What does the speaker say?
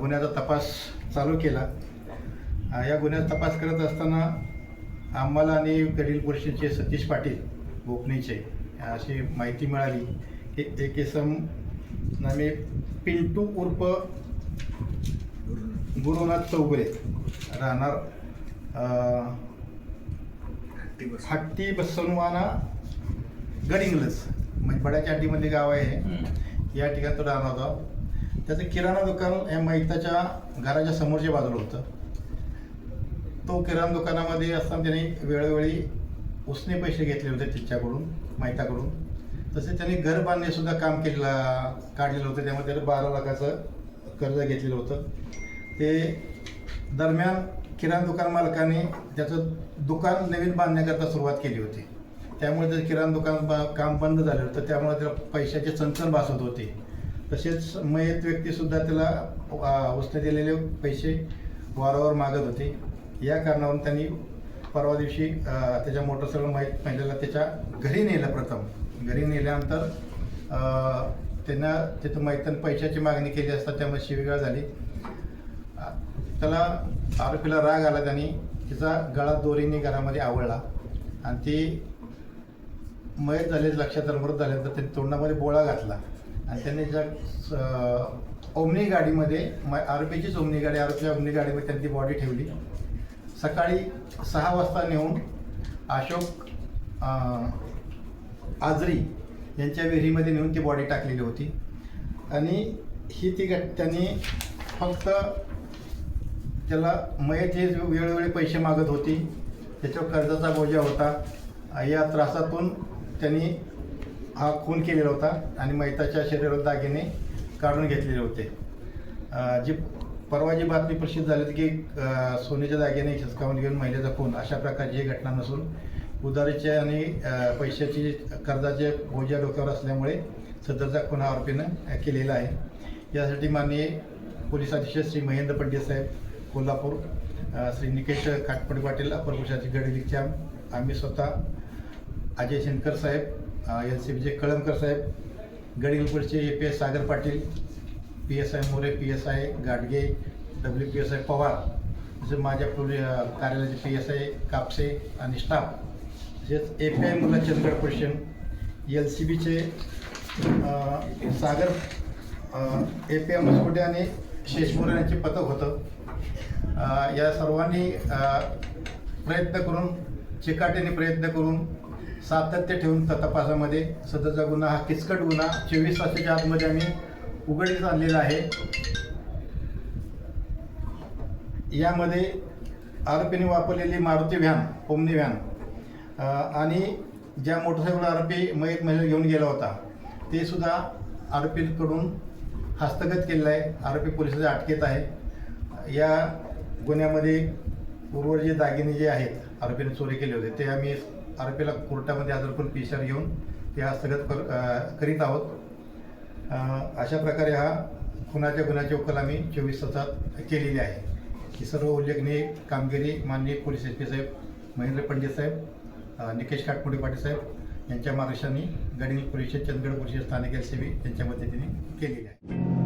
गुन्ह्याचा तपास चालू केला. या गुन्ह्याचा तपास करत असताना आम्हाला आणि गडील परिषदेचे सतीश पाटील गोपनीचे अशी माहिती मिळाली की एक इसम नामे पिंटू उर्फ गुरुनाथ चौगुले राहणार हट्टी बसवणवाना गडिंगलज म्हणजे बड्याच्या हट्टीमध्ये गाव आहे. या ठिकाणी तो राहणार होता. त्याचं किराणा दुकान या मैताच्या घराच्या समोरच्या बाजूला होतं. तो किराणा दुकानामध्ये असताना त्याने वेळोवेळी उसने पैसे घेतले होते तिच्याकडून माहिताकडून तसे त्यांनी घर बांधणेसुद्धा काम केलेलं काढलेलं होतं. त्यामध्ये त्याला बारा लाखाचं कर्ज घेतलेलं होतं. ते दरम्यान किराणा दुकान मालकाने त्याचं दुकान नवीन बांधण्याकरता सुरुवात केली होती. त्यामुळे त्याचं किराणा दुकान बा काम बंद झालं होतं. त्यामुळे त्याला पैशाचे चणचण भासत होते. तसेच मयत व्यक्तीसुद्धा त्याला उसने दिलेले पैसे वारंवार मागत होते. या कारणावरून त्यांनी परवा दिवशी त्याच्या मोटरसायकल माहीत महिलेला त्याच्या घरी नेलं प्रथम. घरी नेल्यानंतर त्यांना तिथं मैतान पैशाची मागणी केली असता त्यामुळे शिवीगाळ झाली. त्याला आरोपीला राग आला त्यांनी तिचा गळा दोरीने घरामध्ये आवळला. आणि ती मयत झाले लक्षात मृत झाल्यानंतर त्यांनी तोंडामध्ये बोळा घातला. आणि त्यांनी ज्या स- ओमनी गाडीमध्ये म आरोपीचीच ओमनी गाडी आरोपीच्या ओमनी गाडीमध्ये त्यांनी बॉडी ठेवली. सकाळी सहा वाजता नेऊन अशोक आजरी यांच्या विहिरीमध्ये नेऊन ती बॉडी टाकलेली होती. आणि ही ती घट त्यांनी फक्त त्याला मयत हे वेळोवेळी पैसे मागत होती त्याच्यावर कर्जाचा बोजा होता. या त्रासातून त्यांनी हा खून केलेला होता आणि मैताच्या शरीरावर दागिने काढून घेतलेले होते. जी परवा जी बातमी प्रसिद्ध झाली होती की अं, सोन्याच्या दागिने हिसकावून घेऊन महिलेचा खून अशा प्रकारची ही घटना नसून उधारीचे आणि पैशाची कर्जाचे बोजा डोक्यावर असल्यामुळे सदरचा खून हा आरोपीनं केलेला आहे. यासाठी माननीय पोलीस अधीक्षक श्री महेंद्र पंडित साहेब कोल्हापूर श्री निकेश काटपडी पाटील अपर पोलिसाचे गडलिकचे आम्ही स्वतः अजय शेनकर साहेब एल सी बीचे Kalamkar saheb गडिंग A P S Sagar Patil P S I More P S I Gadge W P S I Pawar तसेच माझ्या पोलीस कार्यालयाचे पी एस आय कापसे आणि स्टाफ तसेच ए पी आय मुला चंदगड पश्चिम एल सी बीचे सागर ए पी एम मुसकुटे आणि शेषमोरे यांचे पथक होतं. या सर्वांनी प्रयत्न करून चिकाटीने प्रयत्न करून सातत्य ठेवून तपासामध्ये सदरचा गुन्हा हा किचकट गुन्हा चोवीस तासाच्या आतमध्ये आम्ही उघडीस आणलेला आहे. यामध्ये आरोपीने वापरलेली मारुती व्हॅन ओमनी व्हॅन आणि ज्या मोटरसायकल आरोपी मयत महिला घेऊन गेला होता ते सुद्धा आरोपीकडून हस्तगत केलेलं आहे. आरोपी पोलिसाच्या अटकेत आहे. या गुन्ह्यामध्ये उर्वरित जे दागिने जे आहेत आरोपीने चोरी केले होते ते आम्ही आरोपीला कोर्टामध्ये हजर करून पी घेऊन ते स्थगत कर करीत आहोत. अशा प्रकारे हा खुनाच्या गुन्ह्याची उकल आम्ही चोवीस तासात केलेली आहे. ही सर्व उल्लेखनीय कामगिरी माननीय police S P saheb Mahendra Pandit saheb Nikesh Katpude Patil saheb यांच्या मार्गदर्शनाने गडिंग पोलीस चंदगड पोलीस स्थानिक एल सी बी यांच्या मदतीने केलेली आहे.